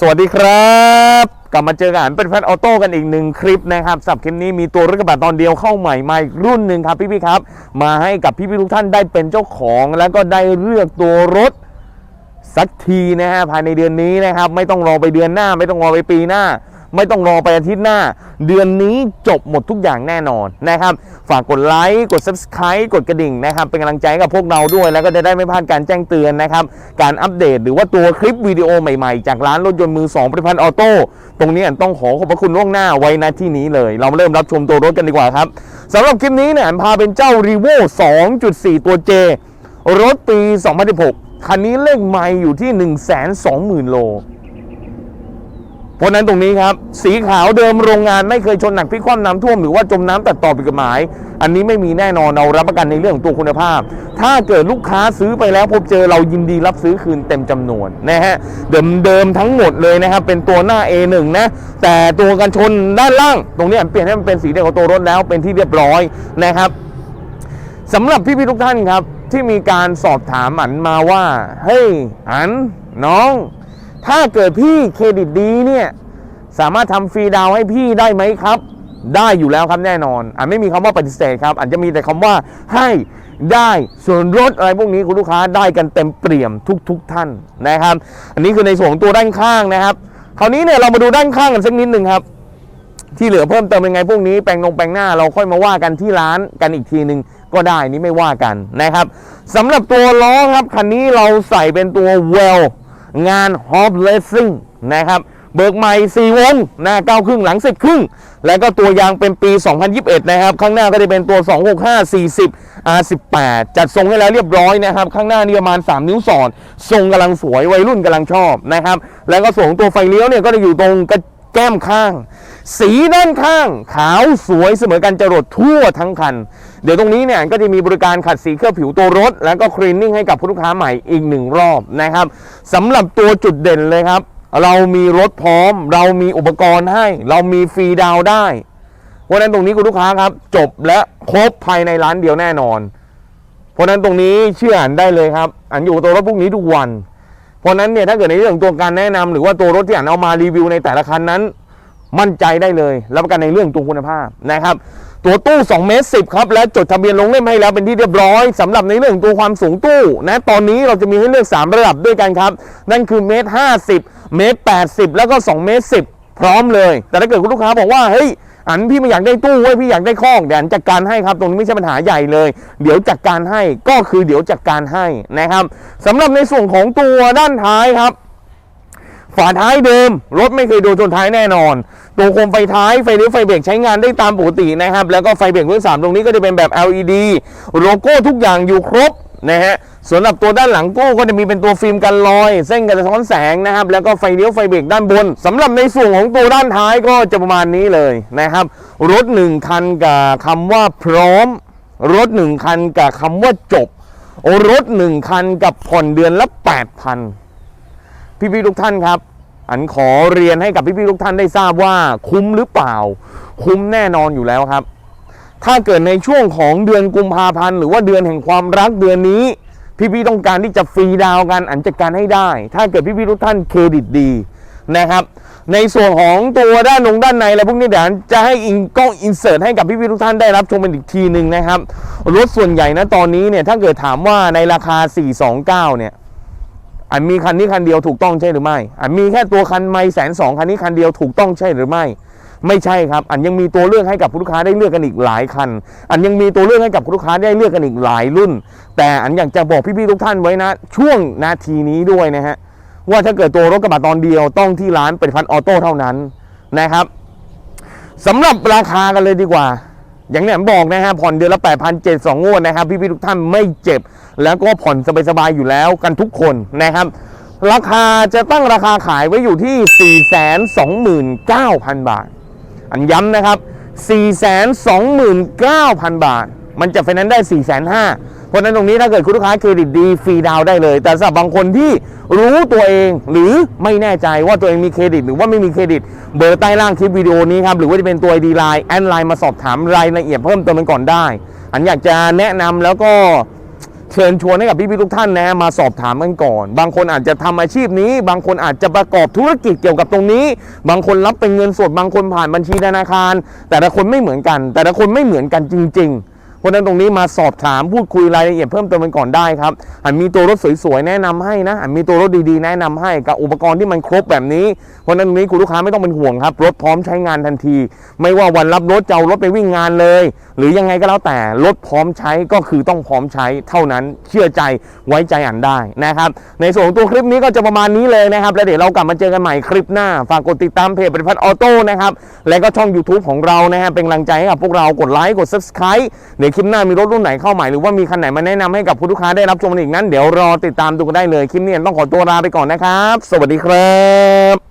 สวัสดีครับ กลับมาเจอกันเป็นแฟนออโต้กันอีกหนึ่งคลิปนะครับสับคลิปนี้มีตัวรถกระบะตอนเดียวเข้าใหม่มาอีกรุ่นหนึ่งครับพี่ๆครับ มาให้กับพี่ๆทุกท่านได้เป็นเจ้าของ แล้วก็ได้เลือกตัวรถสักทีนะฮะภายในเดือนนี้นะครับ ไม่ต้องรอไปเดือนหน้า ไม่ต้องรอไปปีหน้า ไม่ต้องรอไปอาทิตย์หน้า เดือนนี้จบหมดทุกอย่างแน่นอนนะครับ ฝากกดไลค์กด subscribe กดกระดิ่งนะครับเป็นกำลังใจกับพวกเราด้วย แล้วก็จะได้ไม่พลาดการแจ้งเตือนนะครับ การอัปเดตหรือว่าตัวคลิปวิดีโอใหม่ๆ จากร้านรถยนต์มือ2ผลิตภัณฑ์ออโต้ตรงนี้ต้องขอขอบพระคุณล่วงหน้าไว้ณที่นี้เลย เราเริ่มรับชมตัวรถกันดีกว่าครับสำหรับคลิปนี้เนี่ยพาเป็นเจ้า r e v o 2.4 ตัว J รถปี 2016คันนี้เลขไม่อยู่ที่ 120,000 โล เพราะนั้นตรงนี้ครับ สีขาวเดิมโรงงานไม่เคยชนหนักพิกคว่ำน้ำท่วมหรือว่าจมน้ำตัดต่อผิดกฎหมาย อันนี้ไม่มีแน่นอนเรารับประกันในเรื่องของตัวคุณภาพ ถ้าเกิดลูกค้าซื้อไปแล้วพบเจอเรายินดีรับซื้อคืนเต็มจำนวนนะฮะเดิมเดิมทั้งหมดเลยนะครับเป็นตัวหน้า A1 นะแต่ตัวกันชนด้านล่าง ตรงนี้เปลี่ยนให้มันเป็นสีเดียวกับตัวรถแล้วเป็นที่เรียบร้อยนะครับสำหรับพี่ๆทุกท่านครับที่มีการสอบถามอันมาว่าเฮ้ยอันน้อง ถ้าเกิดพี่เครดิตดีเนี่ยสามารถทำฟรีดาวให้พี่ได้ไหมครับ ได้อยู่แล้วครับแน่นอนอันไม่มีคำว่าปฏิเสธครับอันจะมีแต่คำว่าให้ได้ส่วนลดอะไรพวกนี้คุณลูกค้าได้กันเต็มเปี่ยมทุกๆทท่านนะครับ อันนี้คือในส่วนของตัวด้านข้างนะครับ คราวนี้เนี่ยเรามาดูด้านข้างกันสักนิดหนึ่งครับ ที่เหลือเพิ่มเติมยังไงพวกนี้แปลงนงแปลงหน้าเราค่อยมาว่ากันที่ร้านกันอีกทีหนึ่งก็ได้นี่ไม่ว่ากันนะครับสำหรับตัวล้อครับคันนี้เราใส่เป็นตัวเวล งานฮอปเลสซิ่งนะครับ เบิกใหม่4วงหน้า9ครึ่งหลัง 10 ครึ่ง แล้วก็ตัวยางเป็นปี 2021 นะครับ ข้างหน้าก็จะเป็นตัว 265 40 R18 จัดทรงให้แล้วเรียบร้อยนะครับ ข้างหน้านี่ประมาณ 3 นิ้วสอดทรงกำลังสวยวัยรุ่นกำลังชอบนะครับ แล้วก็ส่งตัวไฟเลี้ยวเนี่ยก็จะอยู่ตรงกระแก้มข้าง สีด้านข้างขาวสวยเสมอกันจรดทั่วทั้งคัน เดี๋ยวตรงนี้เนี่ยก็จะมีบริการขัดสีเคลือบผิวตัวรถ แล้วก็คลีนนิ่งให้กับผู้ลูกค้าใหม่อีกหนึ่งรอบนะครับสำหรับตัวจุดเด่นเลยครับ เรามีรถพร้อม เรามีอุปกรณ์ให้ เรามีฟรีดาวได้เพราะนั้นตรงนี้คุณลูกค้าครับ จบและครบภายในร้านเดียวแน่นอน เพราะนั้นตรงนี้เชื่ออันได้เลยครับ อันอยู่กับตัวรถพวกนี้ทุกวัน เพราะนั้นเนี่ยถ้าเกิดในเรื่องตัวการแนะนำหรือว่าตัวรถที่อ่านเอามารีวิวในแต่ละคันนั้น มั่นใจได้เลยรับประกันในเรื่องตัวคุณภาพนะครับ ตัวตู้2เมตร10ครับและจดทะเบียนลงเล่มให้แล้วเป็นที่เรียบร้อยสำหรับในเรื่องตัวความสูงตู้นะตอนนี้เราจะมีให้เลือก 3 ระดับด้วยกันครับ นั่นคือเมตร50 เมตร 80 แล้วก็ 2 เมตร 10 พร้อมเลย แต่ถ้าเกิดคุณลูกค้าบอกว่าเฮ้ยอันพี่ไม่อยากได้ตู้เว้ยพี่อยากได้ข้องเดี๋ยวจัดการให้ครับ ตรงนี้ไม่ใช่ปัญหาใหญ่เลย เดี๋ยวจัดการให้ก็คือเดี๋ยวจัดการให้นะครับสำหรับในส่วนของตัวด้านท้ายครับ ฝาท้ายเดิม รถไม่เคยโดนชนท้ายแน่นอน ตัวโคมไฟท้ายไฟเลี้ยวไฟเบรกใช้งานได้ตามปกตินะครับ แล้วก็ไฟเบรกเบื้องสามตรงนี้ก็จะเป็นแบบ LED โลโก้ทุกอย่างอยู่ครบนะฮะส่วนหรับตัวด้านหลังตู้ก็จะมีเป็นตัวฟิล์มกันรอย เส้นกันสะท้อนแสงนะครับ แล้วก็ไฟเลี้ยวไฟเบรกด้านบนสำหรับในส่วนของตัวด้านท้ายก็จะประมาณนี้เลยนะครับ รถหนึ่งคันกับคำว่าพร้อม รถหนึ่งคันกับคำว่าจบ รถหนึ่งคันกับผ่อนเดือนละ8,000 พี่ๆทุกท่านครับ อันขอเรียนให้กับพี่ๆทุกท่านได้ทราบว่าคุ้มหรือเปล่า คุ้มแน่นอนอยู่แล้วครับ ถ้าเกิดในช่วงของเดือนกุมภาพันธ์หรือว่าเดือนแห่งความรักเดือนนี้ พี่ๆต้องการที่จะฟรีดาวกันอันจัดการให้ได้ ถ้าเกิดพี่ๆทุกท่านเครดิตดีนะครับ ในส่วนของตัวด้านลงด้านในอะไรพวกนี้เดี๋ยวอันจะให้อิงกล้องอินเสิร์ตให้กับพี่ๆทุกท่านได้รับชมเป็นอีกทีหนึ่งนะครับรถส่วนใหญ่นะตอนนี้เนี่ยถ้าเกิดถามว่าในราคา 429 เนี่ย อันมีคันนี้คันเดียวถูกต้องใช่หรือไม่อันมีแค่ตัวคันไม่แสนสองคันนี้คันเดียวถูกต้องใช่หรือไม่ ไม่ใช่ครับ อันยังมีตัวเลือกให้กับผู้ลูกค้าได้เลือกกันอีกหลายคัน อันยังมีตัวเลือกให้กับผู้ลูกค้าได้เลือกกันอีกหลายรุ่น แต่อันอยากจะบอกพี่ๆทุกท่านไว้นะ ช่วงนาทีนี้ด้วยนะฮะว่าถ้าเกิดตัวรถกระบะตอนเดียวต้องที่ร้านเป็นพันออโต้เท่านั้นนะครับสำหรับราคากันเลยดีกว่า อย่างเนี้ยบอกนะฮะผ่อนเดือนละ8 0 0 7 2งวดนะครับพี่ๆทุกท่านไม่เจ็บ แล้วก็ผ่อนสบายๆอยู่แล้วกันทุกคนนะครับ ราคาจะตั้งราคาขายไว้อยู่ที่ 429,000 บาท อันย้ำนะครับ 429,000 บาท มันจะไฟแนนซ์ได้ 4,500เพราะฉะนั้นตรงนี้ถ้าเกิดคุณลูกค้าเครดิตดีฟรีดาวได้เลย แต่สำหรับบางคนที่รู้ตัวเองหรือไม่แน่ใจว่าตัวเองมีเครดิต หรือว่าไม่มีเครดิต เบอร์ใต้ล่างคลิปวิดีโอนี้ครับหรือว่าจะเป็นตัว ID Line แอดไลน์มาสอบถามรายละเอียดเพิ่มเติมกันก่อนได้ อันอยากจะแนะนำแล้วก็ เชิญชวนให้กับพี่ๆทุกท่านนะมาสอบถามกันก่อน บางคนอาจจะทำอาชีพนี้ บางคนอาจจะประกอบธุรกิจเกี่ยวกับตรงนี้ บางคนรับเป็นเงินสด บางคนผ่านบัญชีธนาคาร แต่ละคนไม่เหมือนกัน แต่ละคนไม่เหมือนกันจริง ๆ ราะฉะนั้นตรงนี้มาสอบถามพูดคุยรายละเอียดเพิ่มเติมกันก่อนได้ครับอันมีตัวรถสวยๆแนะนำให้นะอันมีตัวรถดีๆแนะนำให้กับอุปกรณ์ที่มันครบแบบนี้เพราะฉะนั้นตรงนี้คุณลูกค้าไม่ต้องเป็นห่วงครับรถพร้อมใช้งานทันที ไม่ว่าวันรับรถจะเอารถไปวิ่งงานเลย หรือยังไงก็แล้วแต่รถพร้อมใช้ก็คือต้องพร้อมใช้เท่านั้นเชื่อใจไว้ใจอ่านได้นะครับในส่วนของตัวคลิปนี้ก็จะประมาณนี้เลยนะครับ แล้วเดี๋ยวเรากลับมาเจอกันใหม่คลิปหน้า ฝากกดติดตามเพจปฏิพัฒน์ออโต้นะครับและก็ช่อง YouTube ของเรานะฮะเป็นกำลังใจให้กับพวกเรากดไลค์กด Subscribe เดี๋ยวคลิปหน้ามีรถรุ่นไหนเข้าใหม่หรือว่ามีคันไหนมาแนะนำให้กับผู้ลูกค้าได้รับชมอีกนั้น เดี๋ยวรอติดตามดูกันได้เลยคลิปนี้ต้องขอตัวลาไปก่อนนะครับ สวัสดีครับ